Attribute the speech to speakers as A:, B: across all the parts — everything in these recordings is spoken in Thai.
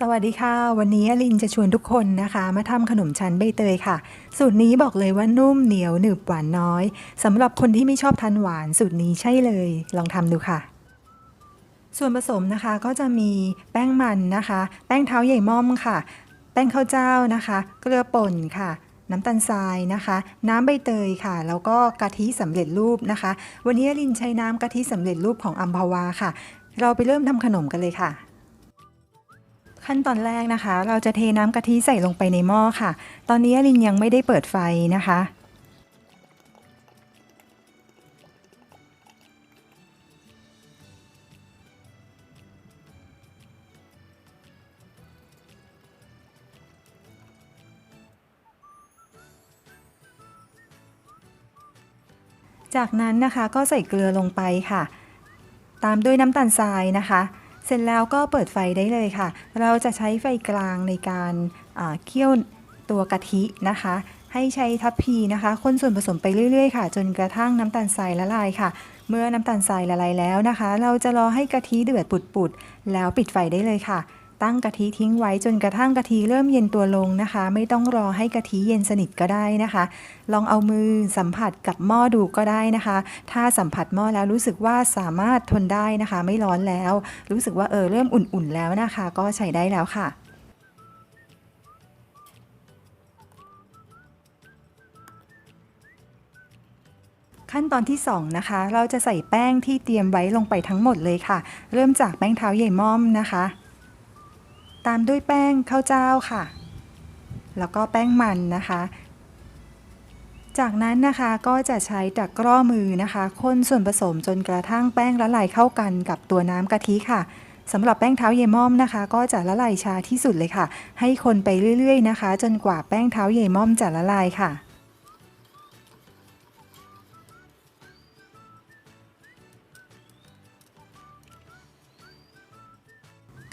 A: สวัสดีค่ะ วันนี้อลินจะชวนทุกคนนะคะ มาทำขนมชั้นใบเตยค่ะ สูตรนี้บอกเลยว่านุ่มเหนียวหนึบหวานน้อยสำหรับคนที่ไม่ชอบทานหวานสูตรนี้ใช่เลย ลองทำดูค่ะ ส่วนผสมนะคะก็จะมีแป้งมันนะคะ แป้งเท้าใหญ่ม่อมค่ะ แป้งข้าวเจ้านะคะ เกลือป่นค่ะ น้ำตาลทรายนะคะ น้ำใบเตยค่ะ แล้วก็กะทิสำเร็จรูปนะคะ วันนี้อลินใช้น้ำกะทิสำเร็จรูปของอัมพวาค่ะ เราไปเริ่มทำขนมกันเลยค่ะ ขั้นตอนแรกนะคะ เราจะเทน้ำกะทิใส่ลงไปในหม้อค่ะ ตอนนี้ลินยังไม่ได้เปิดไฟนะคะ จากนั้นนะคะก็ใส่เกลือลงไปค่ะ ตามด้วยน้ำตาลทรายนะคะ เสร็จแล้วก็เปิดไฟได้เลยค่ะ เราจะใช้ไฟกลางในการเคี่ยวตัวกะทินะคะ ให้ใช้ทัพพีนะคะ คนส่วนผสมไปเรื่อยๆค่ะ จนกระทั่งน้ำตาลทรายละลายค่ะ เมื่อน้ำตาลทรายละลายแล้วนะคะ เราจะรอให้กะทิเดือดปุดๆแล้วปิดไฟได้เลยค่ะ ตั้งกะทิทิ้งไว้จนกระทั่งกะทิเริ่มเย็นตัวลงนะคะ ไม่ต้องรอให้กะทิเย็นสนิทก็ได้นะคะ ลองเอามือสัมผัสกับหม้อดูก็ได้นะคะ ถ้าสัมผัสหม้อแล้วรู้สึกว่าสามารถทนได้นะคะ ไม่ร้อนแล้ว รู้สึกว่าเออเริ่มอุ่นๆแล้วนะคะ ก็ใช้ได้แล้วค่ะขั้นตอนที่2นะคะ เราจะใส่แป้งที่เตรียมไว้ลงไปทั้งหมดเลยค่ะ เริ่มจากแป้งเท้าใหญ่ม่อมนะคะ ตามด้วยแป้งข้าวเจ้าค่ะ แล้วก็แป้งมันนะคะ จากนั้นนะคะก็จะใช้ตะกร้อมือนะคะคนส่วนผสมจนกระทั่งแป้งละลายเข้ากันกับตัวน้ำกะทิค่ะสำหรับแป้งเท้าเยม่อมนะคะ ก็จะละลายช้าที่สุดเลยค่ะ ให้คนไปเรื่อยๆนะคะ จนกว่าแป้งเท้าเยม่อมจะละลายค่ะ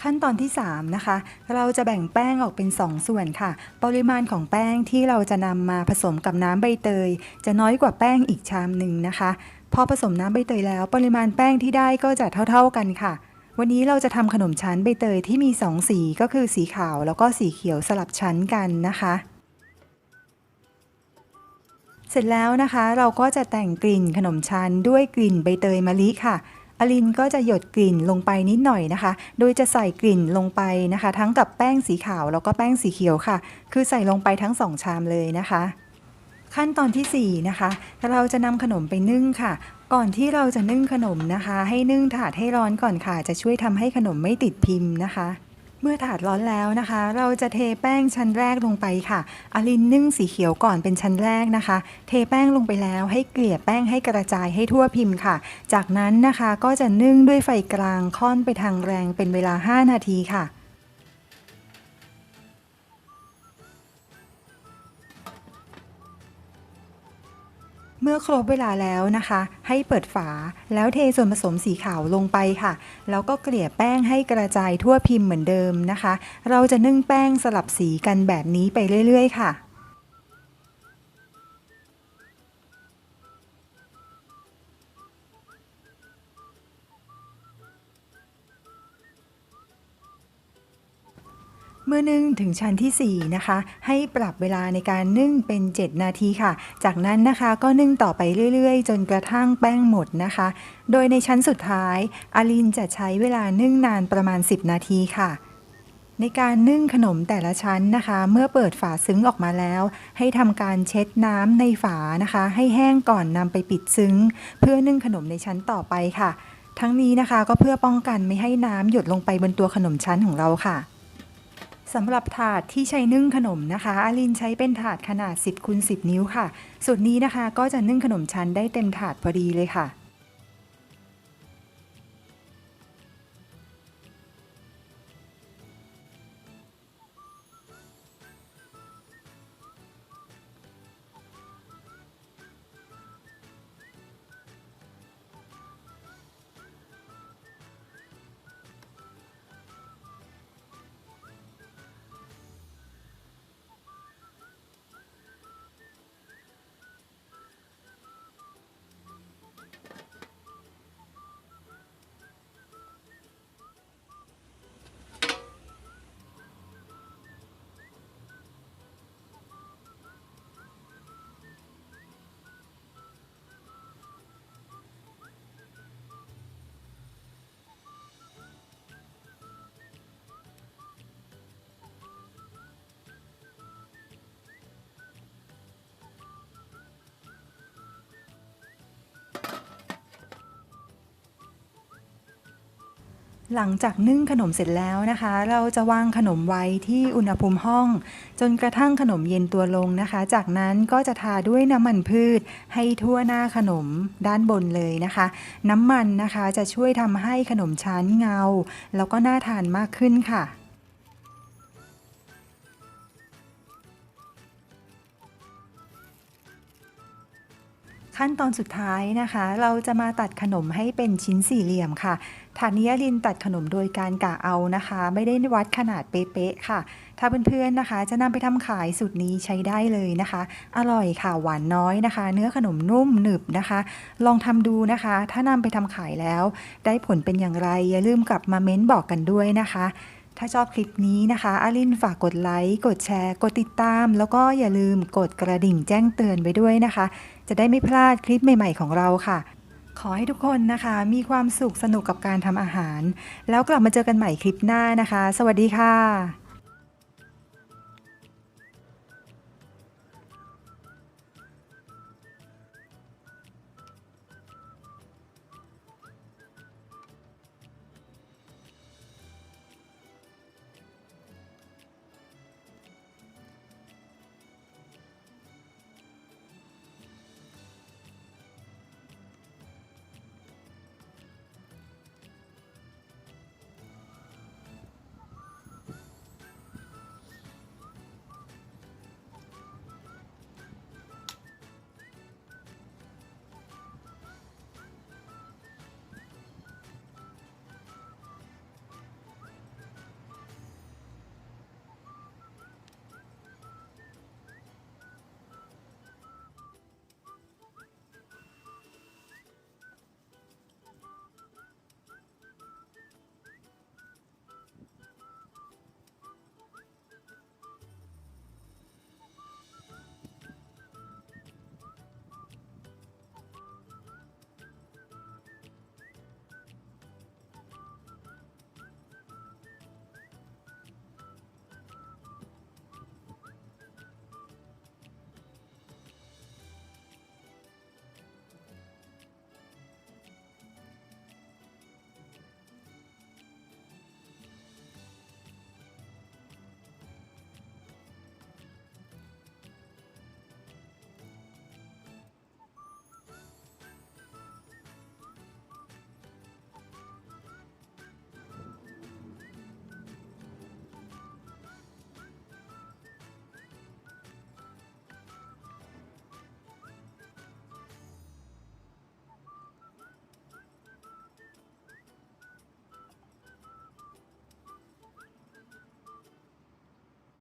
A: ขั้นตอนที่ 3 นะคะ เราจะแบ่งแป้งออกเป็น 2 ส่วนค่ะ ปริมาณของแป้งที่เราจะนำมาผสมกับน้ำใบเตย จะน้อยกว่าแป้งอีกชามหนึ่งนะคะ พอผสมน้ำใบเตยแล้ว ปริมาณแป้งที่ได้ก็จะเท่า ๆกันค่ะ วันนี้เราจะทำขนมชั้นใบเตยที่มี 2 สีก็คือสีขาวแล้วก็สีเขียวสลับชั้นกันนะคะเสร็จแล้วนะคะเราก็จะแต่งกลิ่นขนมชั้นด้วยกลิ่นใบเตยมะลิค่ะ อลินก็จะหยดกลิ่นลงไปนิดหน่อยนะคะ โดยจะใส่กลิ่นลงไปนะคะ ทั้งกับแป้งสีขาวแล้วก็แป้งสีเขียวค่ะ คือใส่ลงไปทั้งสองชามเลยนะคะ ขั้นตอนทีสี่ 4 นะคะ เราจะนำขนมไปนึ่งค่ะ ก่อนที่เราจะนึ่งขนมนะคะ ให้นึ่งถาดให้ร้อนก่อนค่ะ จะช่วยทำให้ขนมไม่ติดพิมพ์นะคะ เมื่อถาดร้อนแล้วนะคะ เราจะเทแป้งชั้นแรกลงไปค่ะอลินนึ่งสีเขียวก่อนเป็นชั้นแรกนะคะ เทแป้งลงไปแล้วให้เกลี่ยแป้งให้กระจายให้ทั่วพิมพ์ค่ะ จากนั้นนะคะก็จะนึ่งด้วยไฟกลางค่อนไปทางแรงเป็นเวลา 5 นาทีค่ะ มื่อครบเวลาแล้วนะคะ ให้เปิดฝาแล้วเทส่วนผสมสีขาวลงไปค่ะ แล้วก็เกลี่ยแป้งให้กระจายทั่วพิมพ์เหมือนเดิมนะคะ เราจะนึ่งแป้งสลับสีกันแบบนี้ไปเรื่อย ๆ ค่ะ เมื่อนึ่งถึงชั้นทีสี่ 4 นะคะ ให้ปรับเวลาในการนึ่งเป็น 7 นาทีค่ะ จากนั้นนะคะก็นึ่งต่อไปเรื่อยๆ จนกระทั่งแป้งหมดนะคะ โดยในชั้นสุดท้ายอาลินจะใช้เวลานึ่งนานประมาณ 10 นาทีค่ะ ในการนึ่งขนมแต่ละชั้นนะคะ เมื่อเปิดฝาซึ้งออกมาแล้ว ให้ทำการเช็ดน้ำในฝานะคะ ให้แห้งก่อนนำไปปิดซึ้ง เพื่อนึ่งขนมในชั้นต่อไปค่ะ ทั้งนี้นะคะก็เพื่อป้องกันไม่ให้น้ำหยดลงไปบนตัวขนมชั้นของเราค่ะ สำหรับถาดที่ใช้นึ่งขนมนะคะ อาลินใช้เป็นถาดขนาด 10คูณ10 นิ้วค่ะส่วนนี้นะคะก็จะนึ่งขนมชั้นได้เต็มถาดพอดีเลยค่ะ หลังจากนึ่งขนมเสร็จแล้วนะคะ เราจะวางขนมไว้ที่อุณหภูมิห้อง จนกระทั่งขนมเย็นตัวลงนะคะ จากนั้นก็จะทาด้วยน้ำมันพืช ให้ทั่วหน้าขนมด้านบนเลยนะคะ น้ำมันนะคะจะช่วยทำให้ขนมชั้นเงา แล้วก็น่าทานมากขึ้นค่ะขั้นตอนสุดท้ายนะคะ เราจะมาตัดขนมให้เป็นชิ้นสี่เหลี่ยมค่ะ ฐานนี้อลินตัดขนมโดยการกะเอานะคะ ไม่ได้วัดขนาดเป๊ะๆค่ะ ถ้าเพื่อนๆนะคะ จะนำไปทำขายสูตรนี้ใช้ได้เลยนะคะ อร่อยค่ะหวานน้อยนะคะ เนื้อขนมนุ่มหนึบนะคะ ลองทำดูนะคะ ถ้านำไปทำขายแล้ว ได้ผลเป็นอย่างไร อย่าลืมกลับมาเม้นบอกกันด้วยนะคะถ้าชอบคลิปนี้นะคะอาลินฝากกดไลค์ กดแชร์ กดติดตาม แล้วก็อย่าลืมกดกระดิ่งแจ้งเตือนไว้ด้วยนะคะ จะได้ไม่พลาดคลิปใหม่ ๆ ของเราค่ะ ขอให้ทุกคนนะคะ มีความสุขสนุกกับการทำอาหาร แล้วกลับมาเจอกันใหม่คลิปหน้านะคะ สวัสดีค่ะ